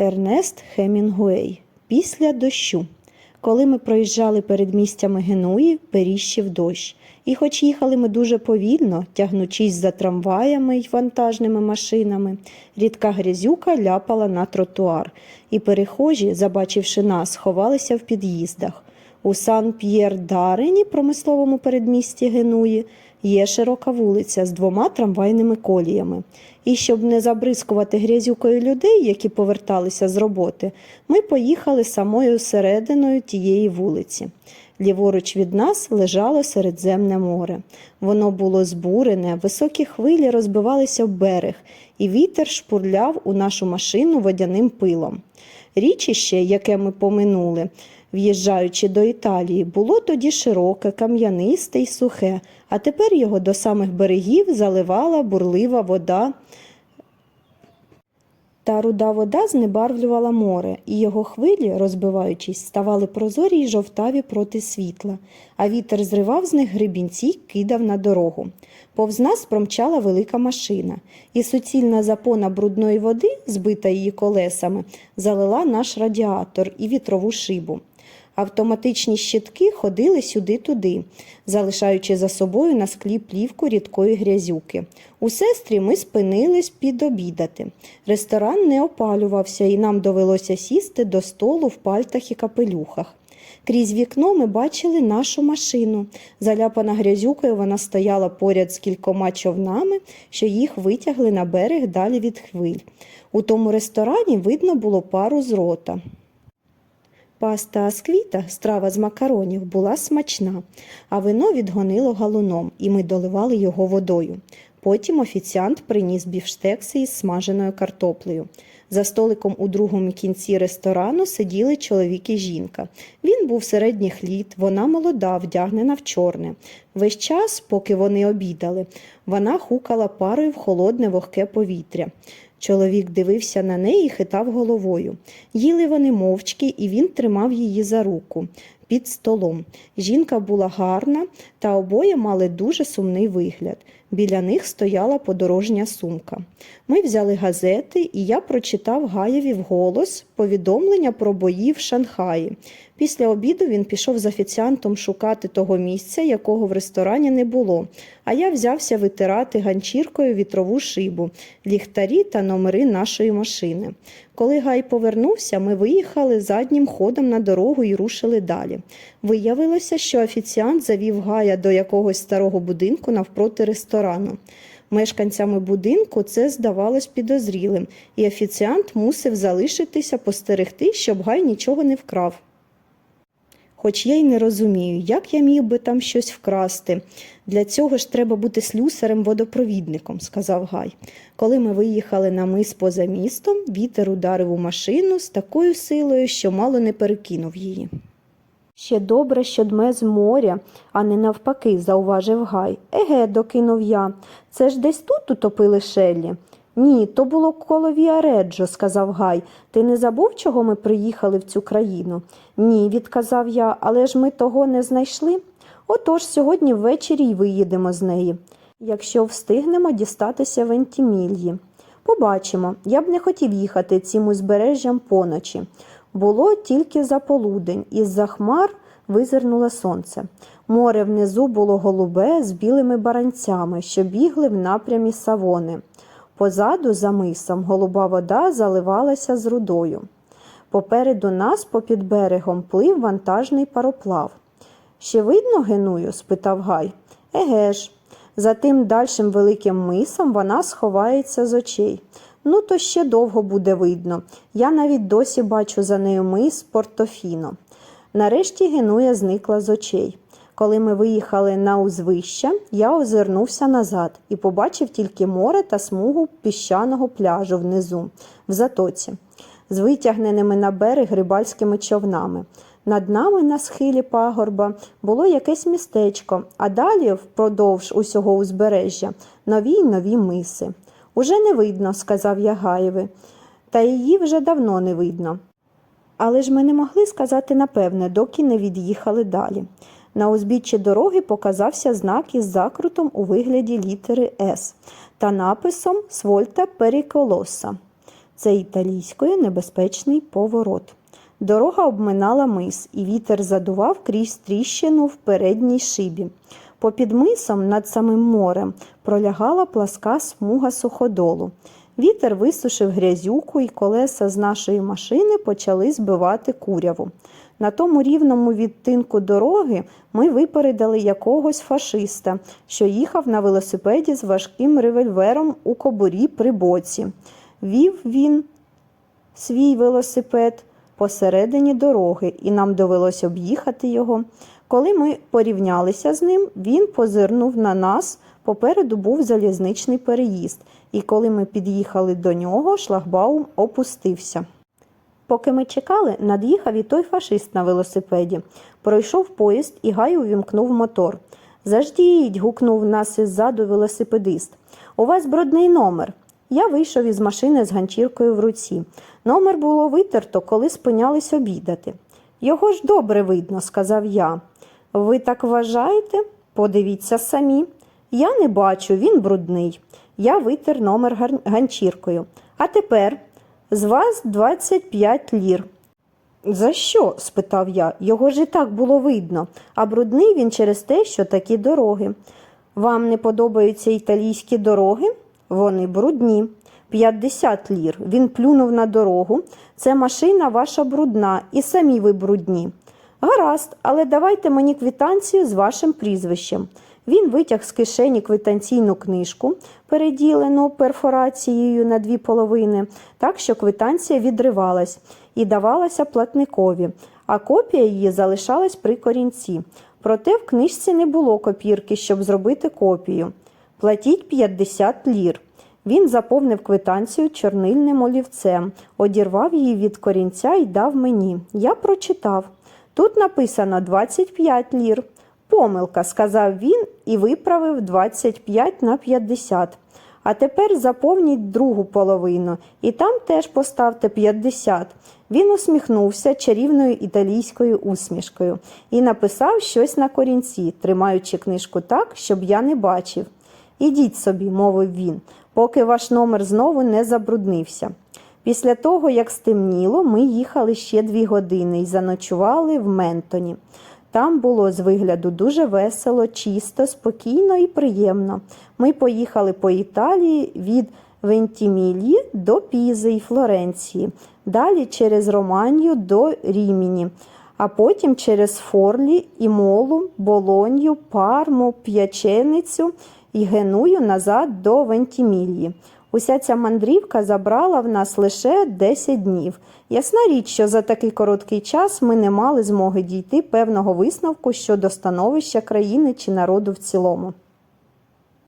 Ернест Хемінгуей. Після дощу. Коли ми проїжджали перед місцями Генуї, періщив дощ. І хоч їхали ми дуже повільно, тягнучись за трамваями й вантажними машинами, рідка грязюка ляпала на тротуар, і перехожі, забачивши нас, ховалися в під'їздах. У Сан-П'єр-Дарені, промисловому передмісті Генуї, є широка вулиця з двома трамвайними коліями. І щоб не забризкувати грязюкою людей, які поверталися з роботи, ми поїхали самою серединою тієї вулиці. Ліворуч від нас лежало Середземне море. Воно було збурене, високі хвилі розбивалися в берег, і вітер шпурляв у нашу машину водяним пилом. Річище, яке ми поминули, в'їжджаючи до Італії, було тоді широке, кам'янисте й сухе, а тепер його до самих берегів заливала бурлива вода. Та руда вода знебарвлювала море, і його хвилі, розбиваючись, ставали прозорі й жовтаві проти світла, а вітер зривав з них грибінці й кидав на дорогу. Повз нас промчала велика машина, і суцільна запона брудної води, збита її колесами, залила наш радіатор і вітрову шибу. Автоматичні щитки ходили сюди-туди, залишаючи за собою на склі плівку рідкої грязюки. У сестрі ми спинились підобідати. Ресторан не опалювався, і нам довелося сісти до столу в пальтах і капелюхах. Крізь вікно ми бачили нашу машину. Заляпана грязюкою вона стояла поряд з кількома човнами, що їх витягли на берег далі від хвиль. У тому ресторані видно було пару з рота. Паста асквіта, страва з макаронів, була смачна, а вино відгонило галуном, і ми доливали його водою. Потім офіціант приніс бівштекси із смаженою картоплею. За столиком у другому кінці ресторану сиділи чоловік і жінка. Він був середніх літ, вона молода, вдягнена в чорне. Весь час, поки вони обідали, вона хукала парою в холодне вогке повітря. Чоловік дивився на неї і хитав головою. Їли вони мовчки, і він тримав її за руку під столом. Жінка була гарна, та обоє мали дуже сумний вигляд. Біля них стояла подорожня сумка. Ми взяли газети, і я прочитав Гаєві вголос повідомлення про бої в Шанхаї. Після обіду він пішов з офіціантом шукати того місця, якого в ресторані не було. А я взявся витирати ганчіркою вітрову шибу, ліхтарі та номери нашої машини. Коли Гай повернувся, ми виїхали заднім ходом на дорогу і рушили далі. Виявилося, що офіціант завів Гая до якогось старого будинку навпроти ресторану. Мешканцями будинку це здавалось підозрілим, і офіціант мусив залишитися постерегти, щоб Гай нічого не вкрав. Хоч я й не розумію, як я міг би там щось вкрасти. Для цього ж треба бути слюсарем-водопровідником, сказав Гай. Коли ми виїхали на мис поза містом, вітер ударив у машину з такою силою, що мало не перекинув її. Ще добре, що дме з моря, а не навпаки, зауважив Гай. Еге, докинув я. Це ж десь тут утопили Шеллі. Ні, то було коло Віареджо, сказав Гай. Ти не забув, чого ми приїхали в цю країну? Ні, відказав я, але ж ми того не знайшли. Отож сьогодні ввечері й виїдемо з неї. Якщо встигнемо дістатися в Ентімільї. Побачимо. Я б не хотів їхати цим узбережжям поночі. Було тільки за полудень, із за хмар визирнуло сонце. Море внизу було голубе з білими баранцями, що бігли в напрямі савони. Позаду, за мисом, голуба вода заливалася з рудою. Попереду нас, попід берегом, плив вантажний пароплав. Ще видно геную? спитав Гай. Еге ж. За тим дальшим великим мисом вона сховається з очей. Ну, то ще довго буде видно. Я навіть досі бачу за нею мис Портофіно. Нарешті Генуя зникла з очей. Коли ми виїхали на узвища, я озирнувся назад і побачив тільки море та смугу піщаного пляжу внизу, в затоці, з витягненими на берег рибальськими човнами. Над нами на схилі пагорба було якесь містечко, а далі, впродовж усього узбережжя, нові й нові миси. Уже не видно, сказав я Гаєві, та її вже давно не видно. Але ж ми не могли сказати напевне, доки не від'їхали далі. На узбіччі дороги показався знак із закрутом у вигляді літери С та написом Свольта Періколоса. Це італійською небезпечний поворот. Дорога обминала мис, і вітер задував крізь тріщину в передній шибі. Попід мисом над самим морем пролягала пласка смуга суходолу. Вітер висушив грязюку, і колеса з нашої машини почали збивати куряву. На тому рівному відтинку дороги ми випередили якогось фашиста, що їхав на велосипеді з важким револьвером у кобурі при боці. Вів він свій велосипед посередині дороги, і нам довелося об'їхати його. Коли ми порівнялися з ним, він позирнув на нас. Попереду був залізничний переїзд, і коли ми під'їхали до нього, шлагбаум опустився. Поки ми чекали, над'їхав і той фашист на велосипеді. Пройшов поїзд і Гай увімкнув мотор. Заждіть. гукнув нас іззаду велосипедист. У вас брудний номер. Я вийшов із машини з ганчіркою в руці. Номер було витерто, коли спинялись обідати. Його ж добре видно, сказав я. Ви так вважаєте? Подивіться самі. Я не бачу, він брудний. Я витер номер ганчіркою. А тепер з вас 25 лір. За що? спитав я. Його ж і так було видно, а брудний він через те, що такі дороги. Вам не подобаються італійські дороги? Вони брудні. 50 лір. Він плюнув на дорогу. Це машина ваша брудна, і самі ви брудні. Гаразд, але давайте мені квитанцію з вашим прізвищем. Він витяг з кишені квитанційну книжку, переділену перфорацією на дві половини, так що квитанція відривалась і давалася платникові, а копія її залишалась при корінці. Проте в книжці не було копірки, щоб зробити копію. Платіть 50 лір. Він заповнив квитанцію чорнильним олівцем, одірвав її від корінця і дав мені. Я прочитав. Тут написано 25 лір. Помилка, сказав він і виправив 25 на 50. А тепер заповніть другу половину, і там теж поставте 50. Він усміхнувся чарівною італійською усмішкою і написав щось на корінці, тримаючи книжку так, щоб я не бачив. Ідіть собі, мовив він, поки ваш номер знову не забруднився. Після того, як стемніло, ми їхали ще дві години і заночували в Ментоні. Там було з вигляду дуже весело, чисто, спокійно і приємно. Ми поїхали по Італії від Вентімілії до Пізи і Флоренції, далі через Романію до Ріміні, а потім через Форлі, Імолу, Болонью, Парму, П'яченицю і Геную назад до Вентімілії. Уся ця мандрівка забрала в нас лише 10 днів. Ясна річ, що за такий короткий час ми не мали змоги дійти певного висновку щодо становища країни чи народу в цілому.